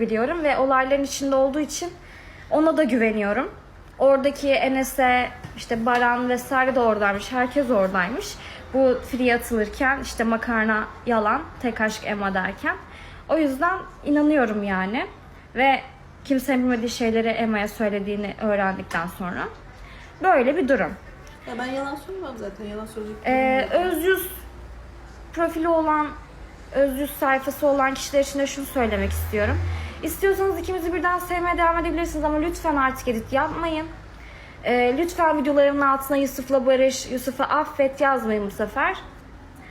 biliyorum ve olayların içinde olduğu için ona da güveniyorum. Oradaki Enes'e işte Baran vesaire de oradaymış. Herkes oradaymış. Bu free atılırken işte makarna yalan, tek aşk Emma derken. O yüzden inanıyorum yani. Ve kimsenin bilmediği şeyleri Emma'ya söylediğini öğrendikten sonra. Böyle bir durum. Ya ben yalan söylemiyorum zaten. Yalan söyleyecek. Ee, öz yüz profili olan, öz yüz sayfası olan kişiler için de şunu söylemek istiyorum. İstiyorsanız ikimizi birden sevmeye devam edebilirsiniz ama lütfen artık edit yapmayın. Ee, lütfen videolarımın altına Yusuf'la barış, Yusuf'u affet yazmayın bu sefer.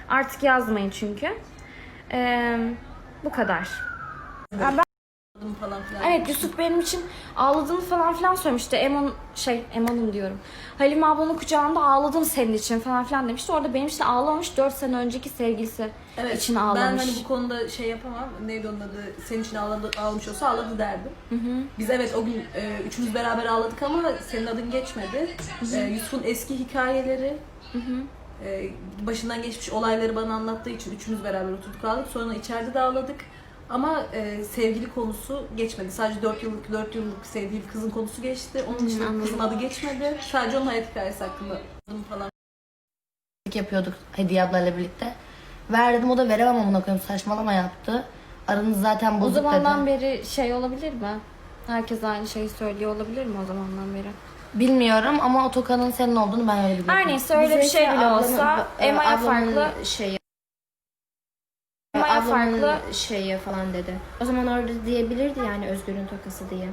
Artık yazmayın çünkü. Ee, bu kadar. Ben. Evet Yusuf benim için ağladığını falan filan söylemişti. Eman şey Eman'ım diyorum. Halime ablanın kucağında ağladım senin için falan filan demişti. Orada benim için ağlamamış 4 sene önceki sevgilisi Evet, için ağlamış. Ben hani bu konuda şey yapamam. Neydi onun adı? Senin için ağladı, ağlamış olsa ağladı derdim. Biz evet o gün e, üçümüz beraber ağladık ama senin adın geçmedi. E, Yusuf'un eski hikayeleri, e, başından geçmiş olayları bana anlattığı için üçümüz beraber oturduk ağladık. Sonra içeride de ağladık. Ama e, sevgili konusu geçmedi. Sadece 4 yıllık 4 yıllık sevdiği bir kızın konusu geçti. Onun için kızın adı geçmedi. Sadece onun hayat hikayesi hakkında falan yapıyorduk Hediye ablayla birlikte. Ver dedim o da veremem amına koyayım saçmalama yaptı. Aranız zaten o bozuk zamandan dedi. beri şey olabilir mi? Herkes aynı şeyi söylüyor olabilir mi o zamandan beri? Bilmiyorum ama o tokanın senin olduğunu ben öyle biliyorum. Her neyse öyle bir şey bile olsa e, Emma'ya farklı ablamın farklı şeyi falan dedi. O zaman orada diyebilirdi yani Özgür'ün tokası diye.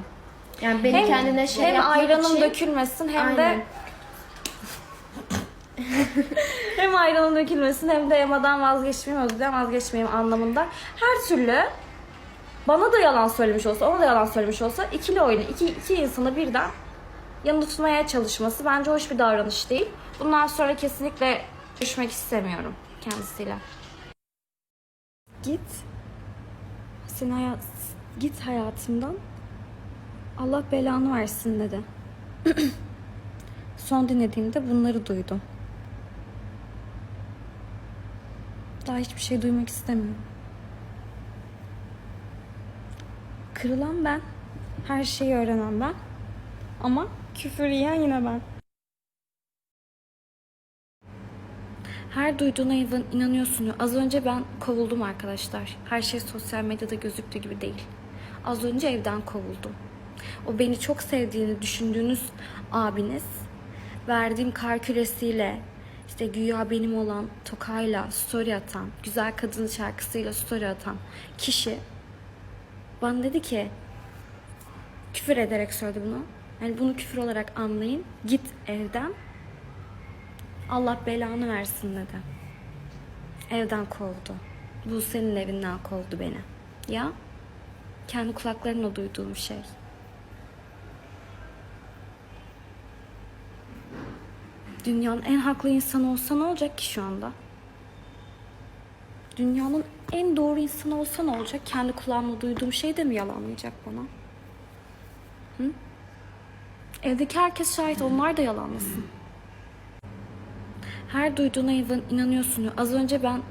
Yani beni hem, kendine şey hem ayranım için- dökülmesin hem de Aynen. hem ayranın dökülmesin hem de Emma'dan vazgeçmeyeyim, Özgür'den vazgeçmeyeyim anlamında. Her türlü bana da yalan söylemiş olsa, ona da yalan söylemiş olsa ikili oyunu, iki, iki insanı birden yanında tutmaya çalışması bence hoş bir davranış değil. Bundan sonra kesinlikle görüşmek istemiyorum kendisiyle. Git. Sen hayat, git hayatımdan. Allah belanı versin dedi. Son dinlediğimde bunları duydum. Daha hiçbir şey duymak istemiyorum. Kırılan ben. Her şeyi öğrenen ben. Ama küfür yiyen yine ben. Her duyduğuna inan- inanıyorsun. Az önce ben kovuldum arkadaşlar. Her şey sosyal medyada gözüktüğü gibi değil. Az önce evden kovuldum. O beni çok sevdiğini düşündüğünüz abiniz verdiğim kar küresiyle işte güya benim olan tokayla story atan, güzel kadın şarkısıyla story atan kişi bana dedi ki küfür ederek söyledi bunu. Yani bunu küfür olarak anlayın. Git evden. Allah belanı versin dedi. Evden kovdu. Bu senin evinden kovdu beni. Ya kendi kulaklarımla duyduğum şey. Dünyanın en haklı insanı olsa ne olacak ki şu anda? Dünyanın en doğru insanı olsa ne olacak? Kendi kulağımla duyduğum şeyi de mi yalanlayacak bana? Hı? Evdeki herkes şahit, onlar da yalanlasın. Her duyduğuna inan- inanıyorsun. Az önce ben